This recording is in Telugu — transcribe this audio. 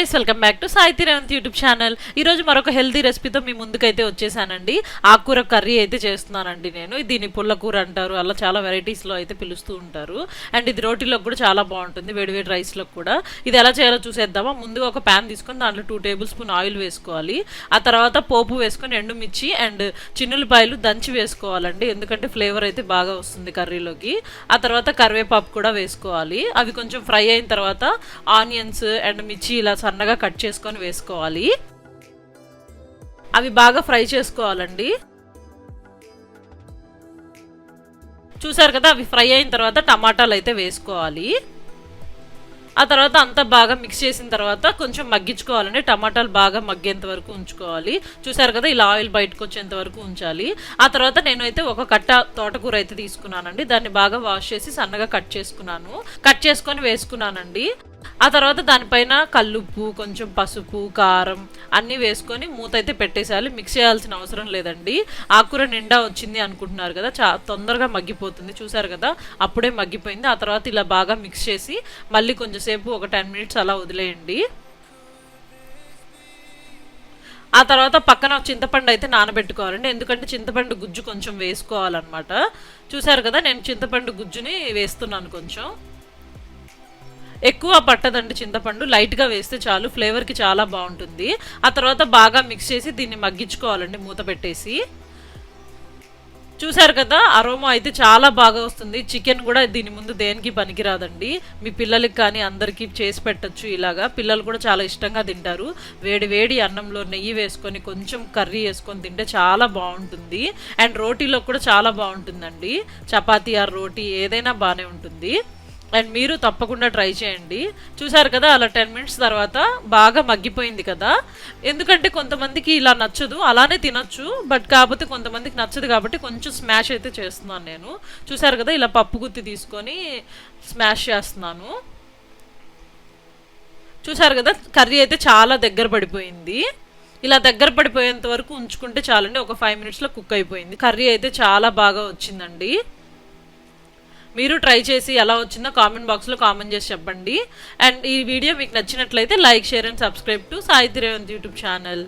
Guys welcome back to Saiti Revanth YouTube channel ఈ రోజు మరొక హెల్తీ రెసిపీతో మీ ముందుకైతే వచ్చేసానండి. ఆకుకూర కర్రీ అయితే చేస్తున్నానండి నేను. దీన్ని పుల్లకూర అంటారు. అలా చాలా వెరైటీస్లో లో అయితే పిలుస్తూ ఉంటారు. అండ్ ఇది రోటీలోకి కూడా చాలా బాగుంటుంది. వేడివేడి రైస్లో కూడా. ఇది ఎలా చేయాలో చూసేద్దామా? ముందుగా ఒక ప్యాన్ తీసుకొని దాంట్లో టూ టేబుల్ స్పూన్ ఆయిల్ వేసుకోవాలి. ఆ తర్వాత పోపు వేసుకొని ఎండుమిర్చి అండ్ చిన్నులపాయలు దంచి వేసుకోవాలండి. ఎందుకంటే ఫ్లేవర్ అయితే బాగా వస్తుంది కర్రీలోకి. ఆ తర్వాత కరివేపాకు కూడా వేసుకోవాలి. అవి కొంచెం ఫ్రై అయిన తర్వాత ఆనియన్స్ అండ్ మిర్చి ఇలా సన్నగా కట్ చేసుకొని వేసుకోవాలి. అవి బాగా ఫ్రై చేసుకోవాలండి. చూసారు కదా అవి ఫ్రై అయిన తర్వాత టమాటాలు అయితే వేసుకోవాలి. ఆ తర్వాత అంతా బాగా మిక్స్ చేసిన తర్వాత కొంచెం మగ్గించుకోవాలండి. టమాటాలు బాగా మగ్గేంత వరకు ఉంచుకోవాలి. చూసారు కదా ఇలా ఆయిల్ బయటకు వచ్చేంత వరకు ఉంచాలి. ఆ తర్వాత నేనైతే ఒక కట్ట తోటకూర అయితే తీసుకున్నానండి. దాన్ని బాగా వాష్ చేసి సన్నగా కట్ చేసుకున్నాను. కట్ చేసుకొని వేసుకున్నానండి. ఆ తర్వాత దానిపైన కల్లుప్పు కొంచెం పసుపు కారం అన్నీ వేసుకొని మూత అయితే పెట్టేసేయాలి. మిక్స్ చేయాల్సిన అవసరం లేదండి. ఆకుకూర నిండా వచ్చింది అనుకుంటున్నారు కదా. చా తొందరగా మగ్గిపోతుంది. చూసారు కదా? అప్పుడే మగ్గిపోయింది. ఆ తర్వాత ఇలా బాగా మిక్స్ చేసి మళ్ళీ కొంచెంసేపు ఒక టెన్ మినిట్స్ అలా వదిలేయండి. ఆ తర్వాత పక్కన చింతపండు అయితే నానబెట్టుకోవాలండి. ఎందుకంటే చింతపండు గుజ్జు కొంచెం వేసుకోవాలన్నమాట. చూసారు కదా? నేను చింతపండు గుజ్జుని వేస్తున్నాను కొంచెం. ఎక్కువ పట్టదండి చింతపండు. లైట్గా వేస్తే చాలు ఫ్లేవర్కి చాలా బాగుంటుంది. ఆ తర్వాత బాగా మిక్స్ చేసి దీన్ని మగ్గించుకోవాలండి మూత పెట్టేసి. చూసారు కదా అరోమా అయితే చాలా బాగా వస్తుంది. చికెన్ కూడా దీని ముందు దేనికి పనికిరాదండి. మీ పిల్లలకి కానీ అందరికీ చేసి పెట్టచ్చు ఇలాగా. పిల్లలు కూడా చాలా ఇష్టంగా తింటారు. వేడి వేడి అన్నంలో నెయ్యి వేసుకొని కొంచెం కర్రీ వేసుకొని తింటే చాలా బాగుంటుంది. అండ్ రోటీలో కూడా చాలా బాగుంటుందండి. చపాతీ ఆ రోటీ ఏదైనా బాగానే ఉంటుంది. అండ్ మీరు తప్పకుండా ట్రై చేయండి. చూసారు కదా అలా టెన్ మినిట్స్ తర్వాత బాగా మగ్గిపోయింది కదా. ఎందుకంటే కొంతమందికి ఇలా నచ్చదు అలానే తినొచ్చు బట్ కాకపోతే కొంతమందికి నచ్చదు కాబట్టి కొంచెం స్మాష్ అయితే చేస్తున్నాను నేను. చూసారు కదా ఇలా పప్పు గుత్తి తీసుకొని స్మాష్ చేస్తున్నాను. చూసారు కదా కర్రీ అయితే చాలా దగ్గర పడిపోయింది. ఇలా దగ్గర పడిపోయేంత వరకు ఉంచుకుంటే చాలండి ఒక ఫైవ్ మినిట్స్లో కుక్ అయిపోయింది. కర్రీ అయితే చాలా బాగా వచ్చిందండి. మీరు ట్రై చేసి ఎలా వచ్చిందో కామెంట్ బాక్స్లో కామెంట్ చేసి చెప్పండి. అండ్ ఈ వీడియో మీకు నచ్చినట్లయితే like share and subscribe to సాయిత్రి Revanth YouTube channel